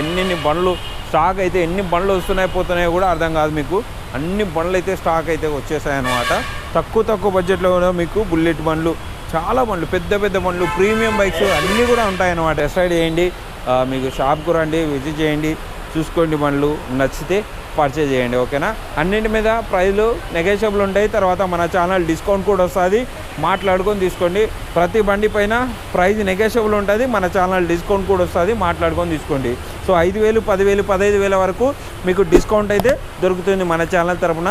ఎన్ని బండ్లు స్టాక్ అయితే ఎన్ని బండ్లు వస్తున్నాయి పోతున్నాయో కూడా అర్థం కాదు మీకు. అన్ని బండ్లు అయితే స్టాక్ అయితే వచ్చేసాయి అనమాట తక్కువ తక్కువ బడ్జెట్లో కూడా మీకు బుల్లెట్ బండ్లు చాలా బండ్లు పెద్ద పెద్ద బండ్లు ప్రీమియం బైక్స్ అన్నీ కూడా ఉంటాయన్నమాట. డిసైడ్ చేయండి మీకు షాప్కు రండి విజిట్ చేయండి చూసుకోండి బండ్లు నచ్చితే. పర్చేజ్ చేయండి ఓకేనా? అన్నింటి మీద ప్రైజ్లు నెగోషియబుల్ ఉంటాయి. తర్వాత మన ఛానల్ డిస్కౌంట్ కూడా వస్తుంది. మాట్లాడుకొని తీసుకోండి. ప్రతి బండి పైన ప్రైజ్ నెగోషియబుల్ ఉంటుంది. మన ఛానల్ డిస్కౌంట్ కూడా వస్తుంది. మాట్లాడుకొని తీసుకోండి. సో ఐదు వేలు పదివేలు పదహైదు వేల వరకు మీకు డిస్కౌంట్ అయితే దొరుకుతుంది మన ఛానల్ తరపున.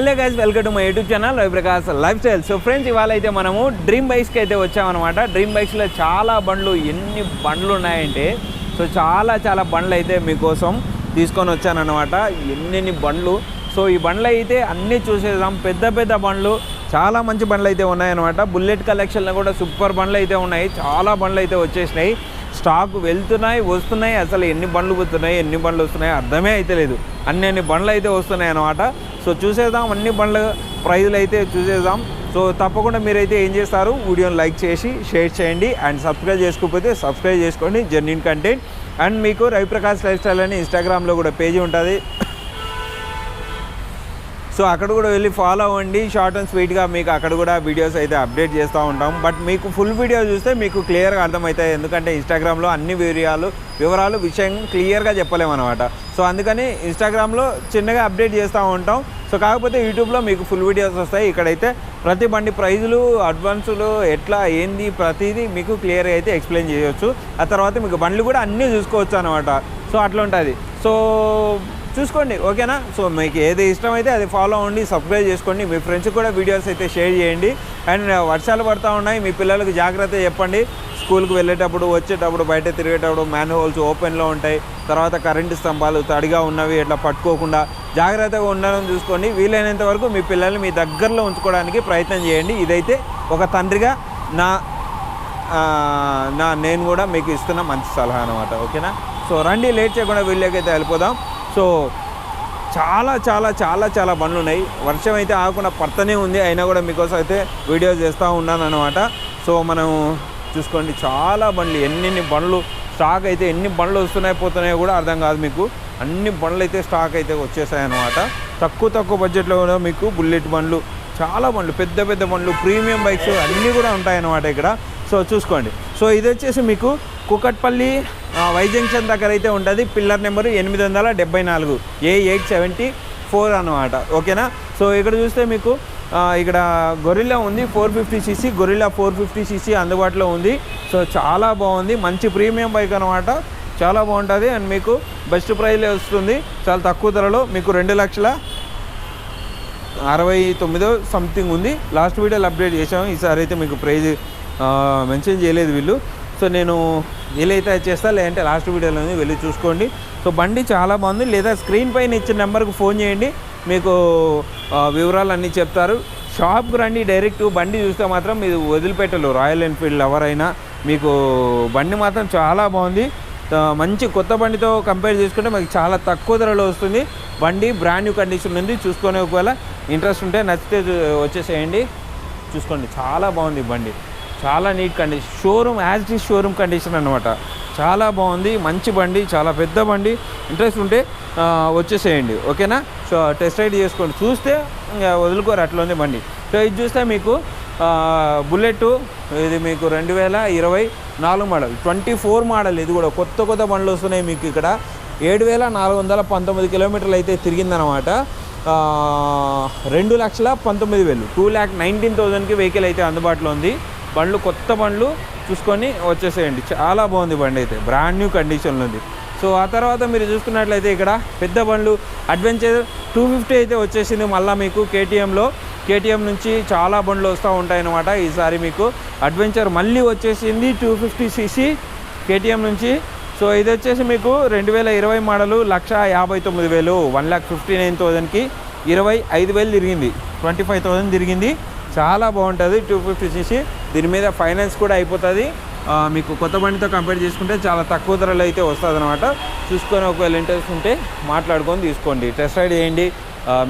hello guys welcome to my YouTube channel Raviprakash lifestyle so friends ఇవాళ అయితే మనము డ్రీమ్ బైక్స్కి అయితే వచ్చామన్నమాట. డ్రీమ్ బైక్స్లో చాలా బండ్లు ఎన్ని బండ్లు ఉన్నాయంటే సో చాలా చాలా బండ్లు అయితే మీకోసం తీసుకొని వచ్చానమాట ఎన్నెన్ని బండ్లు. సో ఈ బండ్లు అయితే అన్నీ చూసేద్దాం. పెద్ద పెద్ద బండ్లు చాలా మంచి బండ్లు అయితే ఉన్నాయన్నమాట. బుల్లెట్ కలెక్షన్లో కూడా సూపర్ బండ్లు అయితే ఉన్నాయి. చాలా బండ్లు అయితే వచ్చేసినాయి. స్టాక్ వెళ్తున్నాయి వస్తున్నాయి. అసలు ఎన్ని బండ్లు పోతున్నాయి ఎన్ని బండ్లు వస్తున్నాయి అర్థమే అయితే లేదు. అన్ని అన్ని బండ్లు అయితే వస్తున్నాయి అన్నమాట సో చూసేద్దాం అన్ని బండ్ల ప్రైజులు అయితే చూసేద్దాం. సో తప్పకుండా మీరైతే ఏం చేస్తారు వీడియోని లైక్ చేసి షేర్ చేయండి అండ్ సబ్స్క్రైబ్ చేసుకోకపోతే సబ్స్క్రైబ్ చేసుకోండి జర్నీన్ కంటెంట్. అండ్ మీకు రవిప్రకాష్ లైఫ్ స్టైల్ అని ఇన్స్టాగ్రామ్లో కూడా పేజీ ఉంటుంది. సో అక్కడ కూడా వెళ్ళి ఫాలో అవ్వండి. షార్ట్ అండ్ స్వీట్గా మీకు అక్కడ కూడా వీడియోస్ అయితే అప్డేట్ చేస్తూ ఉంటాం. బట్ మీకు ఫుల్ వీడియో చూస్తే మీకు క్లియర్గా అర్థమవుతాయి. ఎందుకంటే ఇన్స్టాగ్రామ్లో అన్ని వివరాలు వివరాలు విషయం క్లియర్గా చెప్పలేము అనమాట సో అందుకని ఇన్స్టాగ్రామ్లో చిన్నగా అప్డేట్ చేస్తూ ఉంటాం. సో కాకపోతే యూట్యూబ్లో మీకు ఫుల్ వీడియోస్ వస్తాయి. ఇక్కడైతే ప్రతి బండి ప్రైజులు అడ్వాన్సులు ఎట్లా ఏంది ప్రతిదీ మీకు క్లియర్గా అయితే ఎక్స్ప్లెయిన్ చేయొచ్చు. ఆ తర్వాత మీకు బండ్లు కూడా అన్నీ చూసుకోవచ్చు అనమాట సో అట్లా ఉంటుంది. సో చూసుకోండి ఓకేనా? సో మీకు ఏది ఇష్టమైతే అది ఫాలో అవ్వండి సబ్స్క్రైబ్ చేసుకోండి. మీ ఫ్రెండ్స్కి కూడా వీడియోస్ అయితే షేర్ చేయండి. అండ్ వర్షాలు పడుతూ ఉన్నాయి మీ పిల్లలకు జాగ్రత్త చెప్పండి. స్కూల్కి వెళ్ళేటప్పుడు వచ్చేటప్పుడు బయట తిరిగేటప్పుడు మ్యాన్ హోల్స్ ఓపెన్లో ఉంటాయి. తర్వాత కరెంటు స్తంభాలు తడిగా ఉన్నవి ఇట్లా పట్టుకోకుండా జాగ్రత్తగా ఉండడం చూసుకోండి. వీలైనంత వరకు మీ పిల్లల్ని మీ దగ్గరలో ఉంచుకోవడానికి ప్రయత్నం చేయండి. ఇదైతే ఒక తండ్రిగా నా నా నేను కూడా మీకు ఇస్తున్న మంచి సలహా అనమాట ఓకేనా? సో రండి లేట్ చేయకుండా వీళ్ళకైతే వెళ్ళిపోదాం. సో చాలా చాలా చాలా చాలా బండ్లు ఉన్నాయి వర్షం అయితే ఆగకుండా పడుతూనే ఉంది. అయినా కూడా మీకోసం అయితే వీడియో చేస్తూ ఉన్నాను అనమాట సో మనం చూసుకోండి. చాలా బండ్లు ఎన్నెన్ని బండ్లు స్టాక్ అయితే ఎన్ని బండ్లు వస్తున్నాయి పోతున్నాయో కూడా అర్థం కాదు మీకు. అన్ని బండ్లు అయితే స్టాక్ అయితే వచ్చేసాయి అనమాట తక్కువ తక్కువ బడ్జెట్లో కూడా మీకు బుల్లెట్ బండ్లు చాలా బండ్లు పెద్ద పెద్ద బండ్లు ప్రీమియం బైక్స్ అన్నీ కూడా ఉంటాయన్నమాట ఇక్కడ. సో చూసుకోండి. సో ఇది వచ్చేసి మీకు కుకట్పల్లి వైజంక్షన్ వై జంక్షన్ దగ్గర అయితే ఉంటుంది. పిల్లర్ నెంబర్ ఎనిమిది వందల డెబ్బై నాలుగు. ఏ ఎయిట్ సెవెంటీ ఫోర్ అనమాట ఓకేనా? సో ఇక్కడ చూస్తే మీకు ఇక్కడ గొరిల్లా ఉంది. Four fifty CC Guerrilla four fifty CC అందుబాటులో ఉంది. సో చాలా బాగుంది. మంచి ప్రీమియం బైక్ అనమాట చాలా బాగుంటుంది. అండ్ మీకు బెస్ట్ ప్రైజ్లో వస్తుంది. చాలా తక్కువ ధరలో మీకు రెండు లక్షల అరవై తొమ్మిదో సంథింగ్ ఉంది. లాస్ట్ వీడియోలో అప్డేట్ చేసాము ఈసారి అయితే మీకు ప్రైజ్ మెన్షన్ చేయలేదు వీళ్ళు. సో నేను వీలైతే చేస్తా లేదంటే లాస్ట్ వీడియోలో ఉంది వెళ్ళి చూసుకోండి. సో బండి చాలా బాగుంది లేదా స్క్రీన్ పైన ఇచ్చిన నెంబర్కి ఫోన్ చేయండి. మీకు వివరాలు అన్నీ చెప్తారు. షాప్కి రండి డైరెక్ట్ బండి చూస్తే మాత్రం మీరు వదిలిపెట్టరు. రాయల్ ఎన్ఫీల్డ్ ఎవరైనా మీకు బండి మాత్రం చాలా బాగుంది. మంచి కొత్త బండితో కంపేర్ చేసుకుంటే మనకి చాలా తక్కువ ధరలో వస్తుంది. బండి బ్రాండ్ న్యూ కండిషన్ ఉంది చూసుకునే ఒకవేళ ఇంట్రెస్ట్ ఉంటే నచ్చితే వచ్చేసేయండి. చూసుకోండి చాలా బాగుంది బండి. చాలా neat condition showroom as it is showroom condition అనమాట చాలా బాగుంది మంచి బండి చాలా పెద్ద బండి. ఇంట్రెస్ట్ ఉంటే వచ్చేసేయండి. ఓకేనా? సో టెస్ట్ రైడ్ చేసుకోండి. చూస్తే వదులుకోరు అట్లా ఉంది బండి. సో ఇది చూస్తే మీకు బుల్లెట్ ఇది మీకు రెండు వేల ఇరవై నాలుగు మోడల్ ట్వంటీ ఫోర్ మోడల్ ఇది కూడా. కొత్త కొత్త బండ్లు వస్తున్నాయి మీకు ఇక్కడ. ఏడు వేల నాలుగు వందల పంతొమ్మిది కిలోమీటర్లు అయితే తిరిగిందనమాట రెండు లక్షల పంతొమ్మిది వేలు. టూ ల్యాక్ నైన్టీన్ థౌజండ్కి వెహికల్ అయితే అందుబాటులో ఉంది. బండ్లు కొత్త బండ్లు చూసుకొని వచ్చేసేయండి. చాలా బాగుంది బండి అయితే. బ్రాండ్ న్యూ కండిషన్లో ఉంది. సో ఆ తర్వాత మీరు చూసుకున్నట్లయితే ఇక్కడ పెద్ద బండ్లు అడ్వెంచర్ టూ ఫిఫ్టీ అయితే వచ్చేసింది మళ్ళీ మీకు కేటీఎంలో కేటీఎం నుంచి చాలా బండ్లు వస్తూ ఉంటాయన్నమాట ఈసారి మీకు. అడ్వెంచర్ మళ్ళీ వచ్చేసింది టూ ఫిఫ్టీ సీసీ కేటీఎం నుంచి. సో ఇది వచ్చేసి మీకు రెండు వేల ఇరవై మోడలు లక్ష యాభై తొమ్మిది వేలు. వన్ ల్యాక్ ఫిఫ్టీ నైన్ థౌజండ్కి ఇరవై ఐదు వేలు తిరిగింది. ట్వంటీ ఫైవ్ థౌజండ్ తిరిగింది. చాలా బాగుంటుంది టూ ఫిఫ్టీ సీసీ దీని మీద ఫైనాన్స్ కూడా అయిపోతుంది. మీకు కొత్త బండితో కంపేర్ చేసుకుంటే చాలా తక్కువ ధరలో అయితే వస్తుంది అనమాట చూసుకొని ఒకవేళ ఇంట్రెస్ట్ ఉంటే మాట్లాడుకొని తీసుకోండి. టెస్ట్ రైడ్ చేయండి.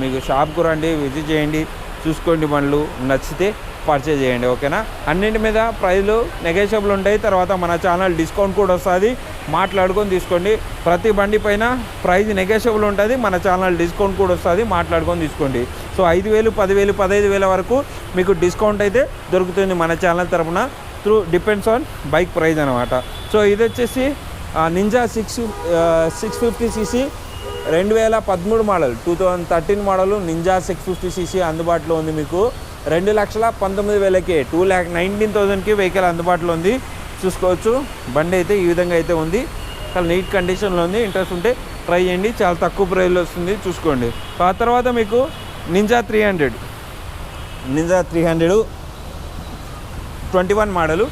మీకు షాప్కు రండి విజిట్ చేయండి. చూసుకోండి బండ్లు. నచ్చితే పర్చేజ్ చేయండి ఓకేనా? అన్నింటి మీద ప్రైజ్లు నెగోషియబుల్ ఉంటాయి. తర్వాత మన ఛానల్ డిస్కౌంట్ కూడా వస్తుంది. మాట్లాడుకొని తీసుకోండి. ప్రతి బండి పైన ప్రైజ్ నెగోషియబుల్ ఉంటుంది. మన ఛానల్ డిస్కౌంట్ కూడా వస్తుంది. మాట్లాడుకొని తీసుకోండి. సో ఐదు వేలు పదివేలు పదహైదు వేల వరకు మీకు డిస్కౌంట్ అయితే దొరుకుతుంది మన ఛానల్ తరపున. Through depends on bike price అనమాట సో ఇది వచ్చేసి Ninja six six fifty CC రెండు వేల పదమూడు model two thousand thirteen model Ninja six fifty CC అందుబాటులో ఉంది మీకు. రెండు లక్షల పంతొమ్మిది వేలకి టూ ల్యాక్ నైన్టీన్ థౌజండ్కి వెహికల్ అందుబాటులో ఉంది. చూసుకోవచ్చు. బండి అయితే ఈ విధంగా అయితే ఉంది. చాలా నీట్ కండిషన్లో ఉంది. ఇంట్రెస్ట్ ఉంటే ట్రై చేయండి. చాలా తక్కువ ప్రైస్లో వస్తుంది. చూసుకోండి. ఆ తర్వాత మీకు Ninja three hundred Ninja three hundred twenty one model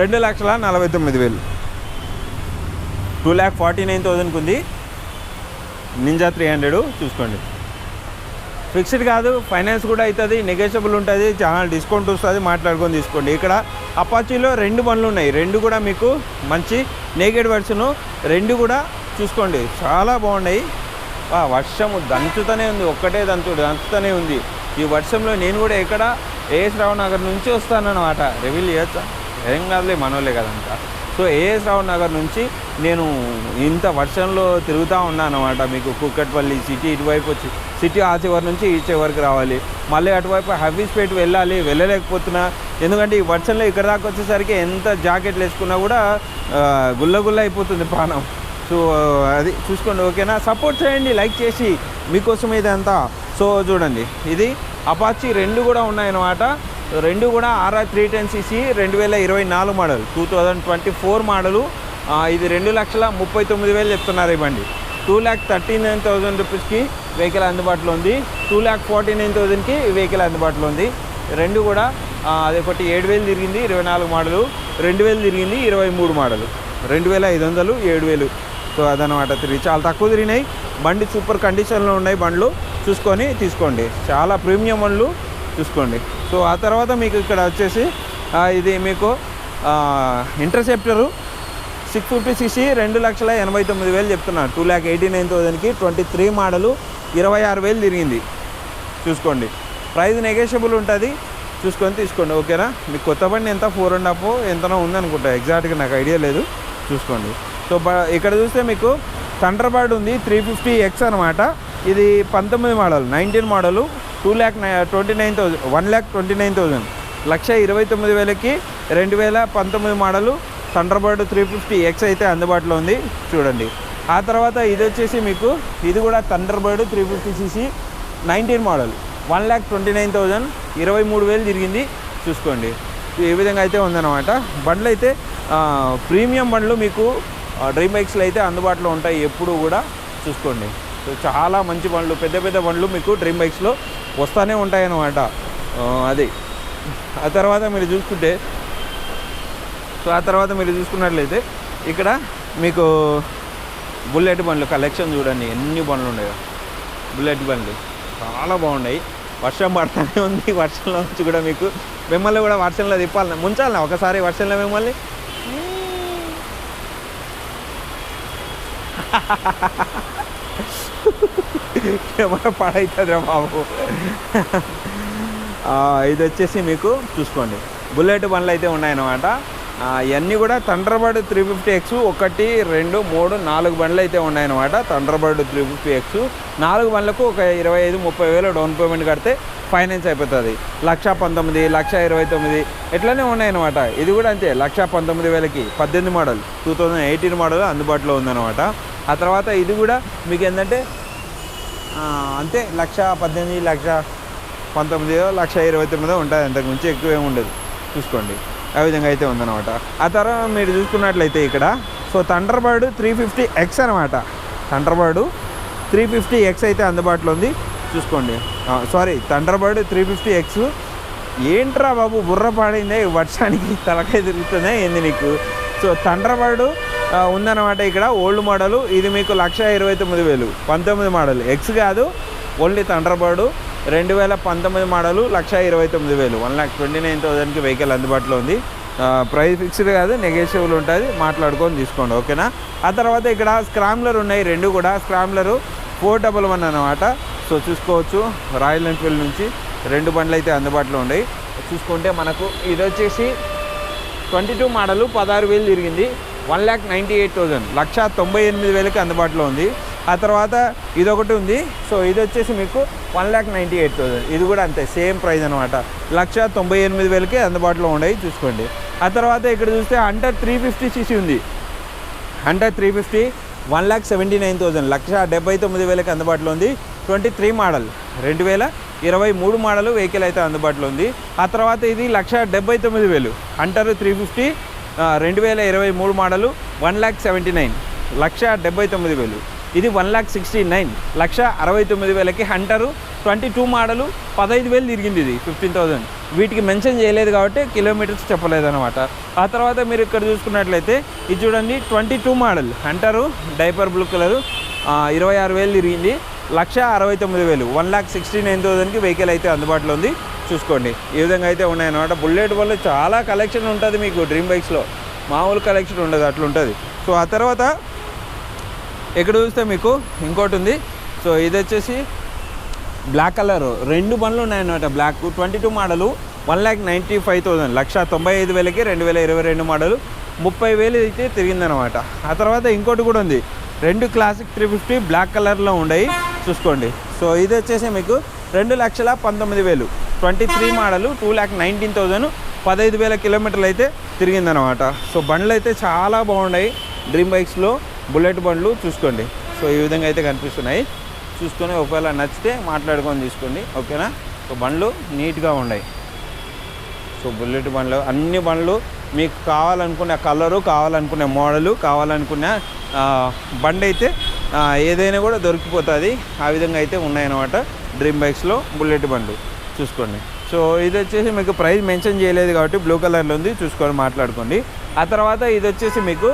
రెండు లక్షల నలభై తొమ్మిది వేలు. టూ ల్యాక్ ఫార్టీ నైన్ థౌజండ్కి ఉంది. నింజా త్రీ హండ్రెడ్ చూసుకోండి. ఫిక్స్డ్ కాదు ఫైనాన్స్ కూడా అవుతుంది నెగోషియబుల్ ఉంటుంది చాలా డిస్కౌంట్ వస్తుంది మాట్లాడుకొని తీసుకోండి. ఇక్కడ అపాచీలో రెండు బండ్లు ఉన్నాయి. రెండు కూడా మీకు మంచి నేగెడ్ వర్షను రెండు కూడా చూసుకోండి. చాలా బాగున్నాయి. వర్షము దంచుతూనే ఉంది. ఒక్కటే దంచుడు దంచుతూనే ఉంది. ఈ వర్షంలో నేను కూడా ఎక్కడ ఏఎస్ రావు నగర్ నుంచి వస్తానన్నమాట. రివీల్ చేయొచ్చా? ఏం కాదులే మనోళ్ళే కదంతా so A S Rao Nagar నుంచి నేను ఇంత వర్షంలో తిరుగుతూ ఉన్నాను అనమాట మీకు కుక్కట్పల్లి సిటీ ఇటువైపు వచ్చి సిటీ ఆ చివరి నుంచి ఈ చివరికి రావాలి. మళ్ళీ అటువైపు హబీస్పేట్ వెళ్ళాలి వెళ్ళలేకపోతున్నా. ఎందుకంటే ఈ వర్షంలో ఇక్కడ దాకా వచ్చేసరికి ఎంత జాకెట్లు వేసుకున్నా కూడా గుల్లగుల్ల అయిపోతుంది ప్రాణం సో అది చూసుకోండి ఓకేనా? సపోర్ట్ చేయండి లైక్ చేసి మీకోసం ఇదంతా. సో చూడండి ఇది అపాచీ రెండు కూడా ఉన్నాయన్నమాట. రెండు కూడా ఆర్ఆర్ త్రీ టెన్ సీసీ రెండు వేల ఇరవై నాలుగు model two thousand twenty four model. ఇది రెండు లక్షల ముప్పై తొమ్మిది వేలు చెప్తున్నారు ఈ బండి. Two lakh thirty nine thousand రూపీస్కి వెహికల్ అందుబాటులో ఉంది. టూ ల్యాక్ ఫార్టీ నైన్ థౌజండ్కి వెహికల్ అందుబాటులో ఉంది. రెండు కూడా ఆ, ఒకటి ఏడు వేలు తిరిగింది ఇరవై నాలుగు మోడలు. రెండు వేలు తిరిగింది ఇరవై మూడు మోడలు. రెండు వేల ఐదు వందలు ఏడు వేలు. సో అదనమాట తిరిగి. చాలా తక్కువ తిరిగినాయి. బండి సూపర్ కండిషన్లో ఉన్నాయి బండ్లు. చూసుకొని తీసుకోండి. చాలా ప్రీమియం బండ్లు. చూసుకోండి. సో ఆ తర్వాత మీకు ఇక్కడ వచ్చేసి ఇది మీకు ఇంటర్సెప్టరు సిక్స్ ఫిఫ్టీ సిసి రెండు లక్షల ఎనభై తొమ్మిది వేలు చెప్తున్నాను టూ ల్యాక్ ఎయిటీ నైన్ థౌజండ్కి ట్వంటీ త్రీ మోడలు ఇరవై ఆరు వేలు తిరిగింది. చూసుకోండి. ప్రైస్ నెగోషియబుల్ ఉంటుంది. చూసుకొని తీసుకోండి. ఓకేనా? మీకు కొత్త బండి ఎంత? ఫోర్ అండ్ హాఫ్ ఎంతనో ఉందనుకుంటా. ఎగ్జాక్ట్గా నాకు ఐడియా లేదు. చూసుకోండి. సో బ- ఇక్కడ చూస్తే మీకు థండర్ బర్డ్ ఉంది త్రీ ఫిఫ్టీ ఎక్స్ అనమాట ఇది పంతొమ్మిది model nineteen model. Two lakh twenty nine thousand one lakh twenty nine thousand లక్ష ఇరవై తొమ్మిది వేలకి రెండు వేల పంతొమ్మిది model Thunderbird three fifty X అయితే అందుబాటులో ఉంది. చూడండి. ఆ తర్వాత ఇది వచ్చేసి మీకు ఇది కూడా Thunderbird three fifty CC nineteen model. One lakh twenty nine thousand ఇరవై మూడు వేలు తిరిగింది. చూసుకోండి. ఈ విధంగా అయితే ఉందన్నమాట. బండ్లు అయితే ప్రీమియం బండ్లు మీకు డ్రీమ్ బైక్స్లో అయితే అందుబాటులో ఉంటాయి ఎప్పుడూ కూడా. చూసుకోండి. సో చాలా మంచి బండ్లు పెద్ద పెద్ద బండ్లు మీకు డ్రీమ్ బైక్స్లో వస్తూనే ఉంటాయి అన్నమాట ఆ, అది. ఆ తర్వాత మీరు చూసుకుంటే సో ఆ తర్వాత మీరు చూసుకున్నట్లయితే ఇక్కడ మీకు బుల్లెట్ బండ్లు కలెక్షన్ చూడండి ఎన్ని బండ్లు ఉన్నాయో. బుల్లెట్ బండ్లు చాలా బాగున్నాయి. వర్షం పడుతూనే ఉంది. వర్షంలో నుంచి కూడా మీకు మిమ్మల్ని కూడా వర్షంలో తిప్పాలి ముంచాలనా ఒకసారి వర్షంలో మిమ్మల్ని. కెమెరా పాడవుతుందిరా బాబు. ఇది వచ్చేసి మీకు చూసుకోండి. బుల్లెట్ బండ్లు అయితే ఉన్నాయన్నమాట. ఇవన్నీ కూడా థండర్బర్డ్ త్రీ ఫిఫ్టీ ఎక్స్ ఒకటి రెండు మూడు నాలుగు బండ్లు అయితే ఉన్నాయన్నమాట. థండర్బర్డ్ త్రీ ఫిఫ్టీ ఎక్స్ నాలుగు బండ్లకు ఒక ఇరవై ఐదు ముప్పై వేలు డౌన్ పేమెంట్ కడితే ఫైనాన్స్ అయిపోతుంది. లక్ష పంతొమ్మిది లక్ష ఇరవై తొమ్మిది ఇట్లానే ఉన్నాయన్నమాట. ఇది కూడా అంతే లక్ష పంతొమ్మిది వేలకి పద్దెనిమిది model two thousand eighteen model అందుబాటులో ఉందన్నమాట. ఆ తర్వాత ఇది కూడా మీకు ఏంటంటే అంతే లక్ష పద్దెనిమిది లక్ష పంతొమ్మిదో లక్ష ఇరవై తొమ్మిదో ఉంటుంది. అంతకు మించి ఎక్కువ ఏమి ఉండదు. చూసుకోండి. ఆ విధంగా అయితే ఉందన్నమాట. ఆ తర్వాత మీరు చూసుకున్నట్లయితే ఇక్కడ so Thunderbird three fifty X అనమాట థండర్బర్డ్ త్రీ ఫిఫ్టీ ఎక్స్ అయితే అందుబాటులో ఉంది. చూసుకోండి. Sorry Thunderbird three fifty X. ఏంట్రా బాబు బుర్ర పాడైందే? వర్షానికి తలకాయ తిరుగుతుందే ఏంది నీకు? సో థండర్బర్డ్ ఉందన్నమాట ఇక్కడ ఓల్డ్ మోడల్ ఇది మీకు లక్ష ఇరవై తొమ్మిది వేలు. పంతొమ్మిది మోడల్ ఎక్స్ కాదు ఓన్లీ థండర్బర్డ్ రెండు వేల పంతొమ్మిది మోడలు లక్ష ఇరవై తొమ్మిది వేలు. వన్ లాక్ ట్వంటీ నైన్ థౌసండ్కి వెహికల్ అందుబాటులో ఉంది. ప్రైస్ ఫిక్స్డ్ కాదు నెగోషియబుల్ ఉంటుంది. మాట్లాడుకొని తీసుకోండి ఓకేనా? ఆ తర్వాత ఇక్కడ స్క్రామ్లర్ ఉన్నాయి రెండు కూడా. స్క్రామ్లరు ఫోర్ డబల్ వన్ అనమాట సో చూసుకోవచ్చు రాయల్ ఎన్ఫీల్డ్ నుంచి రెండు బండ్లు అయితే అందుబాటులో ఉన్నాయి. చూసుకుంటే మనకు ఇది వచ్చేసి ట్వంటీ టూ మోడలు పదహారు వేలు తిరిగింది. One lakh ninety eight thousand లక్ష తొంభై ఎనిమిది వేలకి అందుబాటులో ఉంది. ఆ తర్వాత ఇది ఒకటి ఉంది. సో ఇది వచ్చేసి మీకు one lakh ninety eight thousand ఇది కూడా అంతే సేమ్ ప్రైస్ అనమాట లక్ష తొంభై ఎనిమిది వేలకి అందుబాటులో ఉన్నాయి చూసుకోండి. ఆ తర్వాత ఇక్కడ చూస్తే హంటర్ త్రీ ఫిఫ్టీ సీసీ ఉంది. Under three fifty one lakh seventy nine thousand లక్ష డెబ్బై తొమ్మిది వేలకి అందుబాటులో ఉంది. ట్వంటీ త్రీ మోడల్ రెండు వేల ఇరవై మూడు మోడల్ వెహికల్ అయితే అందుబాటులో ఉంది. ఆ తర్వాత ఇది లక్ష డెబ్బై తొమ్మిది వేలు. అంటారు త్రీ ఫిఫ్టీ రెండు వేల ఇరవై మూడు model one lakh seventy nine లక్ష డెబ్బై తొమ్మిది వేలు. ఇది వన్ ల్యాక్ సిక్స్టీ నైన్ లక్ష అరవై తొమ్మిది వేలకి హంటరు ట్వంటీ టూ మోడలు పదహైదు వేలు తిరిగింది ఇది ఫిఫ్టీన్ థౌజండ్ వీటికి మెన్షన్ చేయలేదు కాబట్టి కిలోమీటర్స్ చెప్పలేదు అనమాట ఆ తర్వాత మీరు ఇక్కడ చూసుకున్నట్లయితే ఇది చూడండి twenty two model Hunter Dapper blue colour ఇరవై ఆరు వేలు తిరిగింది లక్ష అరవై తొమ్మిది వేలు వన్ ల్యాక్ సిక్స్టీ నైన్ థౌసండ్కి వెహికల్ అయితే అందుబాటులో ఉంది. చూసుకోండి. ఈ విధంగా అయితే ఉన్నాయన్నమాట. బుల్లెట్ వల్ల చాలా కలెక్షన్ ఉంటుంది మీకు డ్రీమ్ బైక్స్లో. మామూలు కలెక్షన్ ఉండదు అట్లా ఉంటుంది సో ఆ తర్వాత ఎక్కడ చూస్తే మీకు ఇంకోటి ఉంది. సో ఇది వచ్చేసి బ్లాక్ కలర్. రెండు బండ్లు ఉన్నాయన్నమాట black. Twenty two model one lakh ninety five thousand. లక్ష తొంభై ఐదు వేలకి రెండు వేల ఇరవై రెండు మోడలు. ముప్పై వేలు అయితే తిరిగిందనమాట ఆ తర్వాత ఇంకోటి కూడా ఉంది. రెండు క్లాసిక్ త్రీ ఫిఫ్టీ బ్లాక్ కలర్లో ఉన్నాయి చూసుకోండి. సో ఇది వచ్చేసి మీకు రెండు లక్షల పంతొమ్మిది వేలు. Twenty three model two lakh nineteen thousand పదహైదు వేల కిలోమీటర్లు అయితే తిరిగిందనమాట సో బండ్లు అయితే చాలా బాగున్నాయి. డ్రీమ్ బైక్స్లో బుల్లెట్ బండ్లు చూసుకోండి. సో ఈ విధంగా అయితే కనిపిస్తున్నాయి. చూసుకొని ఒకవేళ నచ్చితే మాట్లాడుకొని తీసుకోండి. ఓకేనా? సో బండ్లు నీట్గా ఉన్నాయి. సో బుల్లెట్ బండ్లు అన్ని బండ్లు మీకు కావాలనుకునే కలరు కావాలనుకునే మోడలు కావాలనుకునే బండి అయితే ఏదైనా కూడా దొరికిపోతుంది. ఆ విధంగా అయితే ఉన్నాయన్నమాట. డ్రీమ్ బైక్స్లో బుల్లెట్ బండ్లు. చూసుకోండి. సో ఇది వచ్చేసి మీకు ప్రైస్ మెన్షన్ చేయలేదు కాబట్టి బ్లూ కలర్లో ఉంది చూసుకొని మాట్లాడుకోండి. ఆ తర్వాత ఇది వచ్చేసి మీకు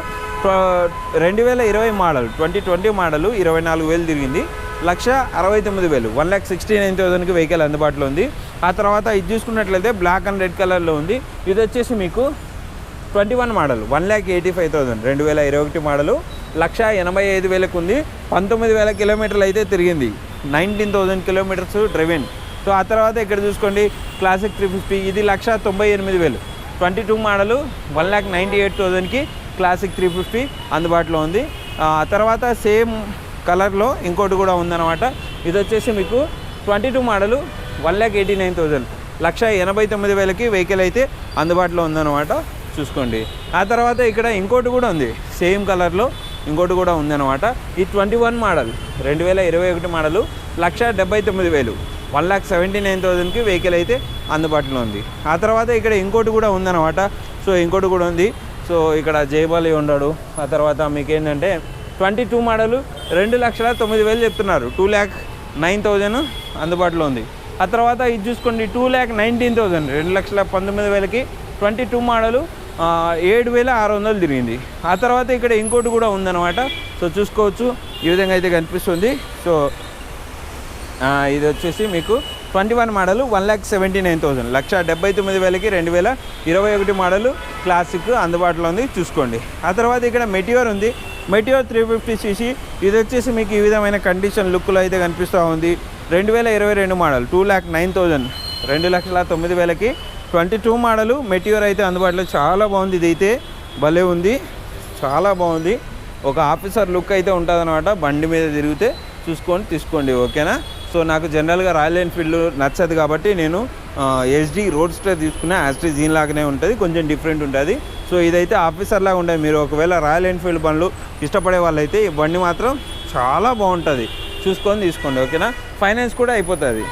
రెండు వేల ఇరవై మోడల్ ట్వంటీ ట్వంటీ మోడల్ ఇరవై నాలుగు వేలు తిరిగింది. లక్ష అరవై తొమ్మిది వేలు వన్ ల్యాక్ సిక్స్టీ నైన్ థౌసండ్కి వెహికల్ అందుబాటులో ఉంది. ఆ తర్వాత ఇది చూసుకున్నట్లయితే బ్లాక్ అండ్ రెడ్ కలర్లో ఉంది. ఇది వచ్చేసి మీకు twenty one model one lakh eighty five thousand రెండు వేల ఇరవై ఒకటి మోడలు లక్ష ఎనభై ఐదు వేలకు ఉంది. పంతొమ్మిది వేల కిలోమీటర్లు అయితే తిరిగింది. Nineteen thousand kilometres driven so ఆ తర్వాత ఇక్కడ చూసుకోండి క్లాసిక్ త్రీ ఫిఫ్టీ ఇది లక్ష తొంభై ఎనిమిది వేలు. Twenty two model one lakh ninety eight థౌజండ్కి క్లాసిక్ త్రీ ఫిఫ్టీ అందుబాటులో ఉంది. ఆ తర్వాత సేమ్ కలర్లో ఇంకోటి కూడా ఉందన్నమాట. ఇది వచ్చేసి మీకు twenty two model one lakh eighty nine thousand. లక్ష ఎనభై తొమ్మిది వేలకి వెహికల్ అయితే అందుబాటులో ఉందన్నమాట. చూసుకోండి. ఆ తర్వాత ఇక్కడ ఇంకోటి కూడా ఉంది సేమ్ కలర్లో ఇంకోటి కూడా ఉందన్నమాట. ఈ ట్వంటీ వన్ మోడల్ రెండు వేల ఇరవై ఒకటి మోడలు లక్ష డెబ్బై తొమ్మిది వేలు. వన్ ల్యాక్ సెవెంటీ నైన్ థౌజండ్కి వెహికల్ అయితే అందుబాటులో ఉంది. ఆ తర్వాత ఇక్కడ ఇంకోటి కూడా ఉందన్నమాట. సో ఇంకోటి కూడా ఉంది. సో ఇక్కడ జయబాలి ఉన్నాడు. ఆ తర్వాత మీకు ఏంటంటే ట్వంటీ టూ మోడలు రెండు లక్షల తొమ్మిది వేలు చెప్తున్నారు. టూ ల్యాక్ నైన్ థౌజండ్ అందుబాటులో ఉంది. ఆ తర్వాత ఇది చూసుకోండి టూ ల్యాక్ నైన్టీన్ థౌజండ్ రెండు లక్షల పంతొమ్మిది వేలకి ట్వంటీ టూ మోడలు ఏడు వేల ఆరు వందలు తిరిగింది. ఆ తర్వాత ఇక్కడ ఇంకోటి కూడా ఉందన్నమాట. సో చూసుకోవచ్చు. ఈ విధంగా అయితే కనిపిస్తుంది. సో ఇది వచ్చేసి మీకు twenty one model one lakh seventy nine thousand. లక్ష డెబ్బై తొమ్మిది వేలకి రెండు వేల ఇరవై ఒకటి మోడల్ క్లాసిక్ అందుబాటులో ఉంది. చూసుకోండి. ఆ తర్వాత ఇక్కడ మెటియోర్ ఉంది. Meteor three fifty CC. ఇది వచ్చేసి మీకు ఈ విధమైన కండిషన్ లుక్లో అయితే కనిపిస్తూ ఉంది. రెండు వేల ఇరవై రెండు model two lakh nine thousand రెండు లక్షల తొమ్మిది వేలకి ట్వంటీ టూ మోడల్ మెటియోర్ అయితే అందుబాటులో చాలా బాగుంది. ఇది అయితే భలే ఉంది. చాలా బాగుంది. ఒక ఆఫీసర్ లుక్ అయితే ఉంటుంది అనమాట బండి మీద తిరిగితే. చూసుకొని తీసుకోండి. ఓకేనా? సో నాకు జనరల్గా రాయల్ ఎన్ఫీల్డ్ నచ్చదు కాబట్టి నేను ఎస్డి రోడ్ స్టర్ తీసుకున్నా. యాస్ట్రీ జీన్ లాగానే ఉంటుంది కొంచెం డిఫరెంట్ ఉంటుంది. సో ఇదైతే ఆఫీసర్ లాగా ఉంటుంది మీరు ఒకవేళ రాయల్ ఎన్ఫీల్డ్ బండ్లు ఇష్టపడే వాళ్ళైతే ఈ బండి మాత్రం చాలా బాగుంటుంది. చూసుకొని తీసుకోండి ఓకేనా? ఫైనాన్స్ కూడా అయిపోతుంది.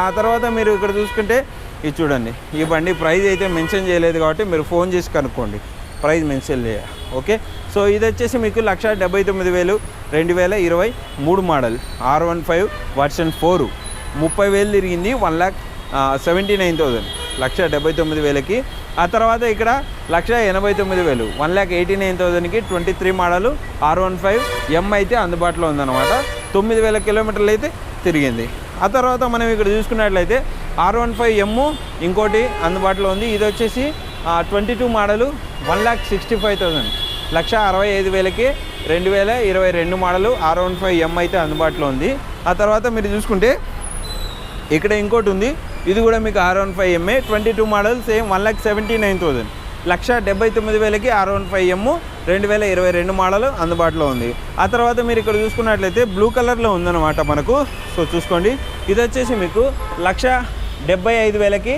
ఆ తర్వాత మీరు ఇక్కడ చూసుకుంటే ఇది చూడండి. ఈ బండి ప్రైస్ అయితే మెన్షన్ చేయలేదు కాబట్టి మీరు ఫోన్ చేసి కనుక్కోండి. ప్రైజ్ మెన్షన్ చేయాలి ఓకే? సో ఇది వచ్చేసి మీకు లక్ష డెబ్బై తొమ్మిది వేలు రెండు వేల ఇరవై మూడు model R one five version four. ముప్పై వేలు తిరిగింది one lakh seventy nine thousand లక్ష డెబ్బై తొమ్మిది వేలకి. ఆ తర్వాత ఇక్కడ లక్ష ఎనభై తొమ్మిది వేలు వన్ ల్యాక్ ఎయిటీ నైన్ థౌజండ్కి twenty three model R one five M అయితే అందుబాటులో ఉందన్నమాట. తొమ్మిది వేల కిలోమీటర్లు అయితే తిరిగింది. ఆ తర్వాత మనం ఇక్కడ చూసుకున్నట్లయితే ఆర్ వన్ ఫైవ్ ఎమ్ ఇంకోటి అందుబాటులో ఉంది. ఇది వచ్చేసి twenty two model one lakh sixty five thousand లక్ష అరవై ఐదు వేలకి రెండు వేల ఇరవై రెండు model R one five M అయితే అందుబాటులో ఉంది. ఆ తర్వాత మీరు చూసుకుంటే ఇక్కడ ఇంకోటి ఉంది. ఇది కూడా మీకు R one five MA twenty two model same one lakh seventy nine thousand లక్ష డెబ్బై తొమ్మిది వేలకి ఆర్ వన్ ఫైవ్ ఎమ్ రెండు వేల ఇరవై రెండు మోడల్ అందుబాటులో ఉంది. ఆ తర్వాత మీరు ఇక్కడ చూసుకున్నట్లయితే బ్లూ కలర్లో ఉందన్నమాట మనకు. సో చూసుకోండి. ఇది వచ్చేసి మీకు లక్ష డెబ్బై ఐదు వేలకి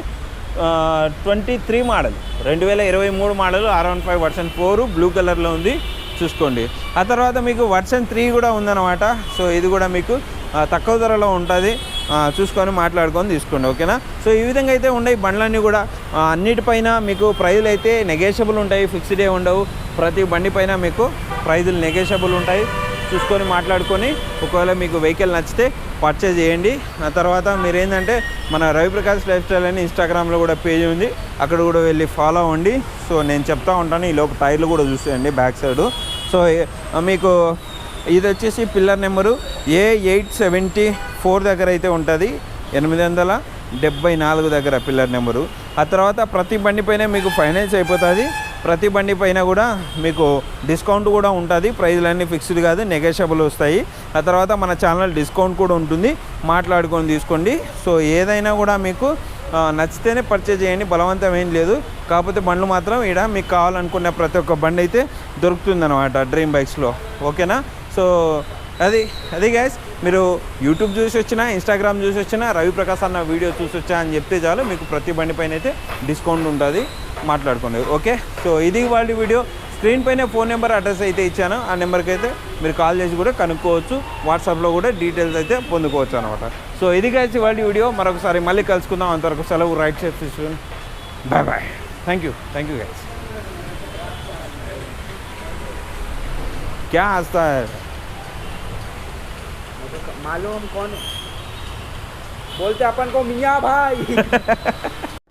ట్వంటీ త్రీ మోడల్. రెండు వేల ఇరవై మూడు model R one five version four blue కలర్లో ఉంది. చూసుకోండి. ఆ తర్వాత మీకు వర్షన్ త్రీ కూడా ఉందన్నమాట. సో ఇది కూడా మీకు తక్కువ ధరలో ఉంటుంది. చూసుకొని మాట్లాడుకొని తీసుకోండి. ఓకేనా? సో ఈ విధంగా అయితే ఉన్నాయి బండ్లన్నీ కూడా. అన్నిటిపైన మీకు ప్రైజులు అయితే నెగేషబుల్ ఉంటాయి. ఫిక్స్డే ఉండవు. ప్రతి బండి పైన మీకు ప్రైజులు నెగేషబుల్ ఉంటాయి. చూసుకొని మాట్లాడుకొని ఒకవేళ మీకు వెహికల్ నచ్చితే పర్చేజ్ చేయండి. ఆ తర్వాత మీరు ఏంటంటే మన రవిప్రకాష్ లైఫ్ స్టైల్ అని ఇన్స్టాగ్రామ్లో కూడా పేజ్ ఉంది. అక్కడ కూడా వెళ్ళి ఫాలో అవ్వండి. సో నేను చెప్తా ఉంటాను. ఈ లోపు టైర్లు కూడా చూసేయండి బ్యాక్ సైడ్ సో మీకు ఇది వచ్చేసి pillar number A eight seventy four దగ్గర అయితే ఉంటుంది. ఎనిమిది వందల డెబ్బై నాలుగు దగ్గర పిల్లర్ నెంబరు. ఆ తర్వాత ప్రతి బండి పైన మీకు ఫైనాన్స్ అయిపోతుంది. ప్రతి బండి పైన కూడా మీకు డిస్కౌంట్ కూడా ఉంటుంది. ప్రైజ్లన్నీ ఫిక్స్డ్ కాదు నెగోషియబుల్ వస్తాయి. ఆ తర్వాత మన ఛానల్ డిస్కౌంట్ కూడా ఉంటుంది. మాట్లాడుకొని తీసుకోండి. సో ఏదైనా కూడా మీకు నచ్చితేనే పర్చేజ్ చేయండి. బలవంతం ఏం లేదు. కాకపోతే బండ్లు మాత్రం ఇక్కడ మీకు కావాలనుకున్న ప్రతి ఒక్క బండి అయితే దొరుకుతుందన్నమాట డ్రీమ్ బైక్స్లో. ఓకేనా? సో అది అది గ్యాస్ మీరు యూట్యూబ్ చూసి వచ్చినా ఇన్స్టాగ్రామ్ చూసి వచ్చినా రవి ప్రకాశ్ అన్న వీడియో చూసి వచ్చా అని చెప్తే చాలు మీకు ప్రతి బండి పైన అయితే డిస్కౌంట్ ఉంటుంది మాట్లాడుకోండి ఓకే సో ఇది వాళ్ళ వీడియో స్క్రీన్ పైన ఫోన్ నెంబర్ అడ్రస్ అయితే ఇచ్చాను ఆ నెంబర్కి అయితే మీరు కాల్ చేసి కూడా కనుక్కోవచ్చు వాట్సాప్లో కూడా డీటెయిల్స్ అయితే పొందుకోవచ్చు అనమాట సో ఇది కలిసి వాళ్ళ వీడియో మరొకసారి మళ్ళీ కలుసుకుందాం అంతవరకు సెలవు రైట్ షేప్ తీసుకుని bye bye thank you thank you guys क्या हंसता है मालूम कौन बोलते अपन को मियाँ भाई।